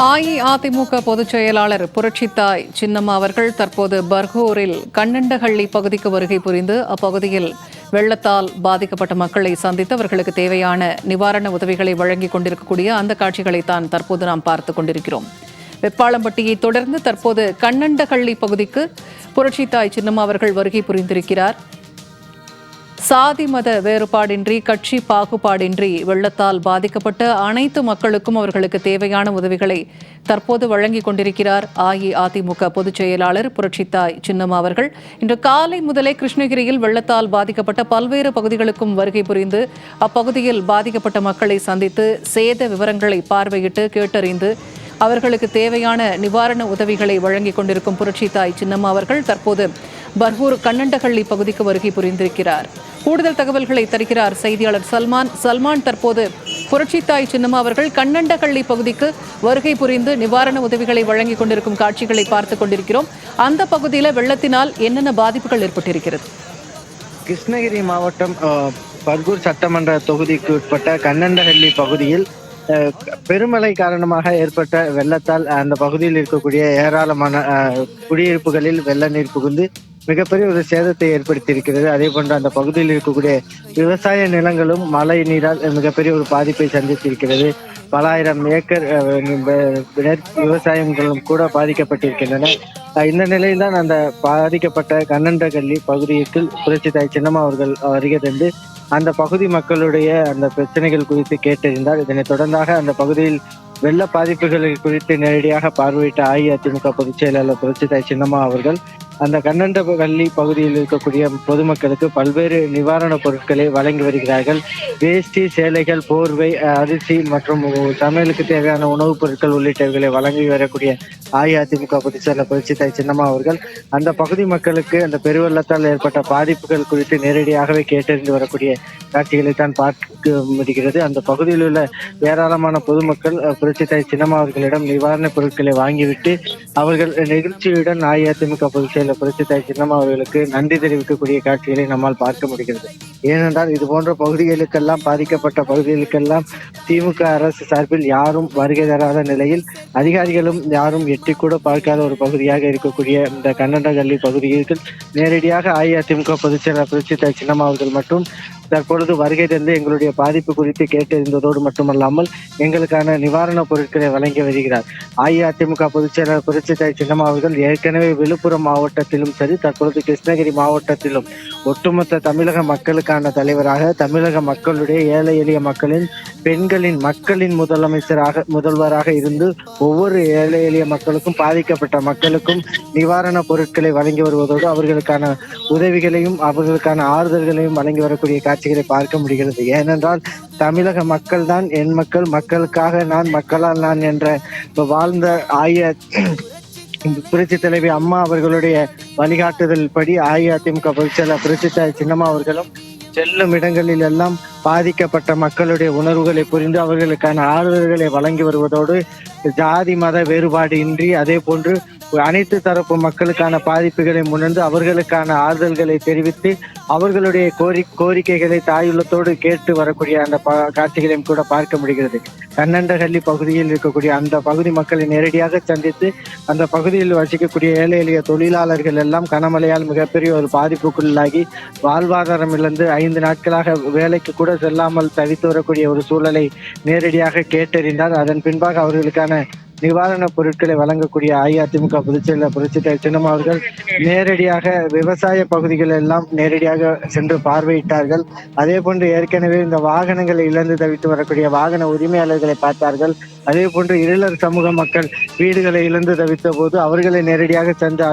அஇஅதிமுக பொதுச் செயலாளர் புரட்சித்தாய் சின்னம்மா அவர்கள் தற்போது பர்கூரில் கண்ணண்டஹள்ளி பகுதிக்கு வருகை புரிந்து அப்பகுதியில் வெள்ளத்தால் பாதிக்கப்பட்ட மக்களை சந்தித்து அவர்களுக்கு தேவையான நிவாரண உதவிகளை வழங்கிக் கொண்டிருக்கக்கூடிய அந்த காட்சிகளை தான் தற்போது நாம் பார்த்துக் கொண்டிருக்கிறோம். வெப்பாளம்பட்டியை தொடர்ந்து தற்போது கண்ணண்டஹள்ளி பகுதிக்கு புரட்சித்தாய் சின்னம்மா அவர்கள் வருகை புரிந்திருக்கிறார். சாதி மத வேறுபாடின்றி கட்சி பாகுபாடின்றி வெள்ளத்தால் பாதிக்கப்பட்ட அனைத்து மக்களுக்கும் அவர்களுக்கு தேவையான உதவிகளை தற்போது வழங்கிக் கொண்டிருக்கிறார் அஇஅதிமுக பொதுச் செயலாளர் புரட்சித்தாய் சின்னம்மா அவர்கள். இன்று காலை முதலே கிருஷ்ணகிரியில் வெள்ளத்தால் பாதிக்கப்பட்ட பல்வேறு பகுதிகளுக்கும் வருகை புரிந்து அப்பகுதியில் பாதிக்கப்பட்ட மக்களை சந்தித்து சேத விவரங்களை பார்வையிட்டு கேட்டறிந்து அவர்களுக்கு தேவையான நிவாரண உதவிகளை வழங்கிக் கொண்டிருக்கும் புரட்சித்தாய் சின்னம்மா அவர்கள் தற்போது பர்கூர் கண்ணண்டகள்ளி பகுதிக்கு வருகை புரிந்திருக்கிறார். கூடுதல் தகவல்களை தருகிறார் செய்தியாளர் சல்மான். சல்மான் தற்போது புரட்சித்தாய் சின்னம்மா அவர்கள் கண்ணண்டகள்ளி பகுதிக்கு வருகை புரிந்து நிவாரண உதவிகளை வழங்கிக் கொண்டிருக்கும் காட்சிகளை பார்த்துக் கொண்டிருக்கிறோம். அந்த பகுதியில் வெள்ளத்தினால் என்னென்ன பாதிப்புகள் ஏற்பட்டிருக்கிறது? கிருஷ்ணகிரி மாவட்டம் பர்கூர் சட்டமன்ற தொகுதிக்கு உட்பட்ட கண்ணண்டஹள்ளி பகுதியில் பெருமழை காரணமாக ஏற்பட்ட வெள்ளத்தால் அந்த பகுதியில் இருக்கக்கூடிய ஏராளமான அஹ், குடியிருப்புகளில் வெள்ள நீர் புகுந்து மிகப்பெரிய ஒரு சேதத்தை ஏற்படுத்தியிருக்கிறது. அதே போன்று அந்த பகுதியில் இருக்கக்கூடிய விவசாய நிலங்களும் மழை நீரால் மிகப்பெரிய ஒரு பாதிப்பை சந்தித்திருக்கிறது. பல ஆயிரம் ஏக்கர் விவசாயங்களும் கூட பாதிக்கப்பட்டிருக்கின்றன. இந்த நிலையில் தான் அந்த பாதிக்கப்பட்ட கண்ணண்டகல்லி பகுதிக்கு புரட்சி தாய் சின்னம்மா அவர்கள் வருகை தந்து அந்த பகுதி மக்களுடைய அந்த பிரச்சனைகள் குறித்து கேட்டறிந்தார். இதனைத் தொடர்ந்தாக அந்த பகுதியில் வெள்ள பாதிப்புகள் குறித்து நேரடியாக பார்வையிட்ட அஇஅதிமுக பொதுச் செயலாளர் புரட்சி தாய் சின்னம்மா அவர்கள் அந்த கண்ணண்டகல்லி பகுதியில் இருக்கக்கூடிய பொதுமக்களுக்கு பல்வேறு நிவாரணப் பொருட்களை வழங்கி வருகிறார்கள். வேஷ்டி சேலைகள் போர்வை அரிசி மற்றும் சமையலுக்கு தேவையான உணவுப் பொருட்கள் உள்ளிட்டவைகளை வழங்கி வரக்கூடிய அஇஅதிமுக பொதுச் செயலர் புரட்சி சின்னம்மா அவர்கள் அந்த பகுதி மக்களுக்கு அந்த பெருவெள்ளத்தால் ஏற்பட்ட பாதிப்புகள் குறித்து நேரடியாகவே கேட்டறிந்து வரக்கூடிய காட்சிகளை தான் பார்க்க முடிகிறது. அந்த பகுதியில் உள்ள ஏராளமான பொதுமக்கள் அஹ், சின்னம்மா அவர்களிடம் நிவாரணப் பொருட்களை வாங்கிவிட்டு அவர்கள் நெகிழ்ச்சியுடன் அஇஅதிமுக பொதுச் செயலர் புரட்சி தாய் சின்னம்மா அவர்களுக்கு நன்றி தெரிவிக்கக்கூடிய காட்சிகளை நம்மால் பார்க்க முடிகிறது. ஏனென்றால் இது போன்ற பகுதிகளுக்கெல்லாம் பாதிக்கப்பட்ட பகுதிகளுக்கெல்லாம் திமுக அரசு சார்பில் யாரும் வருகை தராத நிலையில் அதிகாரிகளும் யாரும் எட்டி கூட பார்க்காத ஒரு பகுதியாக இருக்கக்கூடிய இந்த கண்ணண்டகல்லி பகுதியில் நேரடியாக அஇஅதிமுக பொதுச் செயலர் புரட்சி தாய் சின்னம்மா அவர்கள் மற்றும் தற்பொழுது வருகை தந்து எங்களுடைய பாதிப்பு குறித்து கேட்டறிந்ததோடு மட்டுமல்லாமல் எங்களுக்கான நிவாரணப் பொருட்களை வழங்கி வருகிறார். அஇஅதிமுக பொதுச் செயலர் புரட்சி தாய் சின்னம்மா அவர்கள் ஏற்கனவே விழுப்புரம் மாவட்டத்திலும் சரி தற்பொழுது கிருஷ்ணகிரி மாவட்டத்திலும் ஒட்டுமொத்த தமிழக மக்களுக்கான தலைவராக தமிழக மக்களுடைய ஏழை எளிய மக்களின் பெண்களின் மக்களின் முதலமைச்சராக முதல்வராக இருந்து ஒவ்வொரு ஏழை எளிய மக்களுக்கும் பாதிக்கப்பட்ட மக்களுக்கும் நிவாரணப் பொருட்களை வழங்கி வருவதோடு அவர்களுக்கான உதவிகளையும் அவர்களுக்கான ஆறுதல்களையும் வழங்கி வரக்கூடிய காட்சிகளை பார்க்க முடிகிறது. ஏனென்றால் தமிழக மக்கள் தான் என் மக்கள் மக்களுக்காக நான் மக்களால் நான் என்ற வாழ்ந்த ஆய புரட்சி தலைவி அம்மா அவர்களுடைய வழிகாட்டுதல் படி அஇஅதிமுக பொதுச்செயலர் புரட்சி தலைவர் சின்னம்மா அவர்களும் செல்லும் இடங்களில் எல்லாம் பாதிக்கப்பட்ட மக்களுடைய உணர்வுகளை புரிந்து அவர்களுக்கான ஆறுதல்களை வழங்கி வருவதோடு ஜாதி மத வேறுபாடு இன்றி அதே போன்று அனைத்து தரப்பு மக்களுக்கான பாதிப்புகளை முன்னிருந்து அவர்களுக்கான ஆறுதல்களை தெரிவித்து அவர்களுடைய கோரி கோரிக்கைகளை தாயுள்ளத்தோடு கேட்டு வரக்கூடிய அந்த காட்சிகளையும் கூட பார்க்க முடிகிறது. கண்ணண்டகல்லி பகுதியில் இருக்கக்கூடிய அந்த பகுதி மக்களை நேரடியாக சந்தித்து அந்த பகுதியில் வசிக்கக்கூடிய ஏழை எளிய தொழிலாளர்கள் எல்லாம் கனமழையால் மிகப்பெரிய ஒரு பாதிப்புக்குள்ளாகி வாழ்வாதாரம் இழந்து ஐந்து நாட்களாக வேலைக்கு கூட செல்லாமல் தவித்து வரக்கூடிய ஒரு சூழலை நேரடியாக கேட்டறிந்தார். அதன் பின்பாக அவர்களுக்கான நிவாரணப் பொருட்களை வழங்கக்கூடிய அஇஅதிமுக பொதுச்செயலர் செயலர் சின்னம் அவர்கள் நேரடியாக விவசாய பகுதிகள் எல்லாம் நேரடியாக சென்று பார்வையிட்டார்கள். அதே போன்று ஏற்கனவே இந்த வாகனங்களை இழந்து தவித்து வரக்கூடிய வாகன உரிமையாளர்களை பார்த்தார்கள். அதே போன்று இருளர் சமூக மக்கள் வீடுகளை இழந்து தவித்த போது அவர்களை நேரடியாக சென்று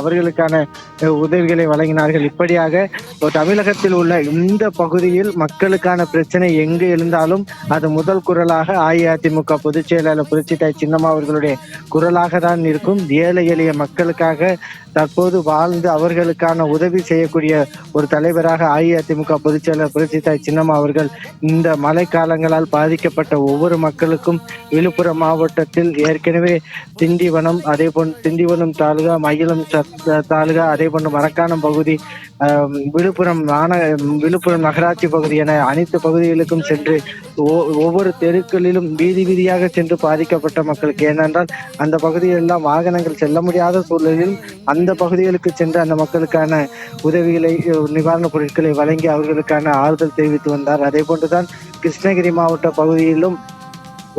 அவர்களுக்கான உதவிகளை வழங்கினார்கள். இப்படியாக தமிழகத்தில் உள்ள இந்த பகுதியில் மக்களுக்கான பிரச்சனை எங்கு எழுந்தாலும் அது முதல் குரலாக அஇஅதிமுக பொதுச் செயலாளர் சின்னம்மா அவர்களுடைய குரலாக தான் இருக்கும். ஏழை எளிய மக்களுக்காக தற்போது வாழ்ந்து அவர்களுக்கான உதவி செய்யக்கூடிய ஒரு தலைவராக அஇஅதிமுக பொதுச் செயலர் சின்னம்மா அவர்கள் இந்த மழை காலங்களால் பாதிக்கப்பட்ட ஒவ்வொரு மக்களுக்கும் விழுப்புரம் மாவட்டத்தில் ஏற்கனவே திண்டிவனம் அதே போன்று திண்டிவனம் தாலுகா மயிலம் தாலுகா அதே போன்று மரக்காணம் பகுதி விழுப்புரம் மாந விழுப்புரம் நகராட்சி பகுதி என அனைத்து பகுதிகளுக்கும் சென்று ஒ- ஒவ்வொரு தெருக்களிலும் வீதி வீதியாக சென்று பாதிக்கப்பட்ட மக்களுக்கு. ஏனென்றால் அந்த பகுதிகளெல்லாம் வாகனங்கள் செல்ல முடியாத சூழலில் அந்த பகுதிகளுக்கு சென்று அந்த மக்களுக்கான உதவிகளை நிவாரணப் பொருட்களை வழங்கி அவர்களுக்கான ஆறுதல் தெரிவித்து வந்தார். அதே போன்றுதான் கிருஷ்ணகிரி மாவட்ட பகுதியிலும்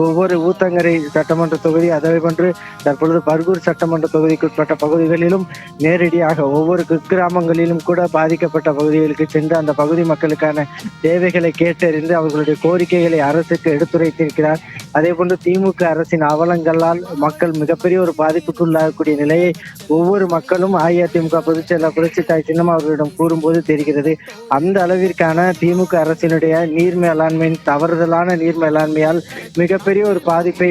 ஒவ்வொரு ஊத்தங்கரை சட்டமன்ற தொகுதி அதே போன்று தற்பொழுது பர்கூர் சட்டமன்ற தொகுதிக்குட்பட்ட பகுதிகளிலும் நேரடியாக ஒவ்வொரு குக்கிராமங்களிலும் கூட பாதிக்கப்பட்ட பகுதிகளுக்கு சென்று அந்த பகுதி மக்களுக்கான தேவைகளை கேட்டறிந்து அவர்களுடைய கோரிக்கைகளை அரசுக்கு எடுத்துரைத்திருக்கிறார். அதே போன்று திமுக அரசின் அவலங்களால் மக்கள் மிகப்பெரிய ஒரு பாதிப்புக்குள்ளாகக்கூடிய நிலையை ஒவ்வொரு மக்களும் அஇஅதிமுக பொதுச் செயலர் புரட்சி தாய் சின்னம்மா அவர்களிடம் கூறும்போது தெரிகிறது. அந்த அளவிற்கான திமுக அரசினுடைய நீர் மேலாண்மையின் தவறுதலான நீர் மேலாண்மையால் மிக மிகப்பெரிய ஒரு பாதிப்பை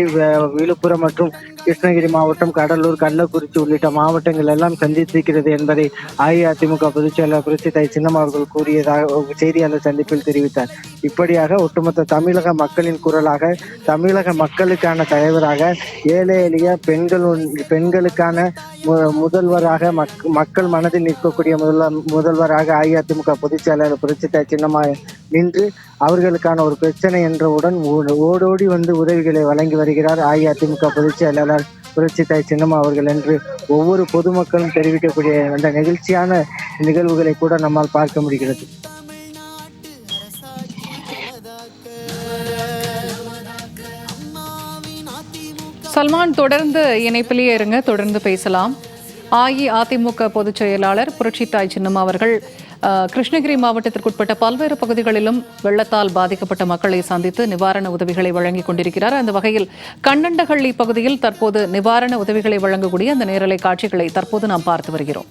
விழுப்புரம் மற்றும் கிருஷ்ணகிரி மாவட்டம் கடலூர் கள்ளக்குறிச்சி உள்ளிட்ட மாவட்டங்கள் எல்லாம் சந்தித்திருக்கிறது என்பதை அஇஅதிமுக பொதுச் செயலாளர் புரட்சி தாய் சின்னம் அவர்கள் கூறியதாக செய்தியாளர் சந்திப்பில் தெரிவித்தார். இப்படியாக ஒட்டுமொத்த தமிழக மக்களின் குரலாக தமிழக மக்களுக்கான தலைவராக ஏழை எளிய பெண்கள் பெண்களுக்கான மு- முதல்வராக மக் மக்கள் மனதில் நிற்கக்கூடிய முதல்வர் முதல்வராக அஇஅதிமுக பொதுச் செயலாளர் புரட்சி தாய் சின்னம்மா நின்று அவர்களுக்கான ஒரு பிரச்சனை என்றவுடன் ஓடோடி வந்து உதவிகளை வழங்கி வருகிறார் அஇஅதிமுக பொதுச் செயலாளர். புரட்சி தாய் சின்னம்மா அவர்கள் என்று ஒவ்வொரு பொதுமக்களும் தெரிவிக்கக்கூடிய அந்த நெகிழ்ச்சியான நிகழ்வுகளை கூட நம்மால் பார்க்க முடிகிறது. சல்மான் தொடர்ந்து இணைப்பிலேயே இருங்க தொடர்ந்து பேசலாம். அஇஅதிமுக பொதுச் செயலாளர் புரட்சித்தாய் சின்னம்மா அவர்கள் கிருஷ்ணகிரி மாவட்டத்திற்குட்பட்ட பல்வேறு பகுதிகளிலும் வெள்ளத்தால் பாதிக்கப்பட்ட மக்களை சந்தித்து நிவாரண உதவிகளை வழங்கிக் கொண்டிருக்கிறார். அந்த வகையில் கண்ணண்டகள்ளி பகுதியில் தற்போது நிவாரண உதவிகளை வழங்கக்கூடிய அந்த நேரலை காட்சிகளை தற்போது நாம் பார்த்து வருகிறோம்.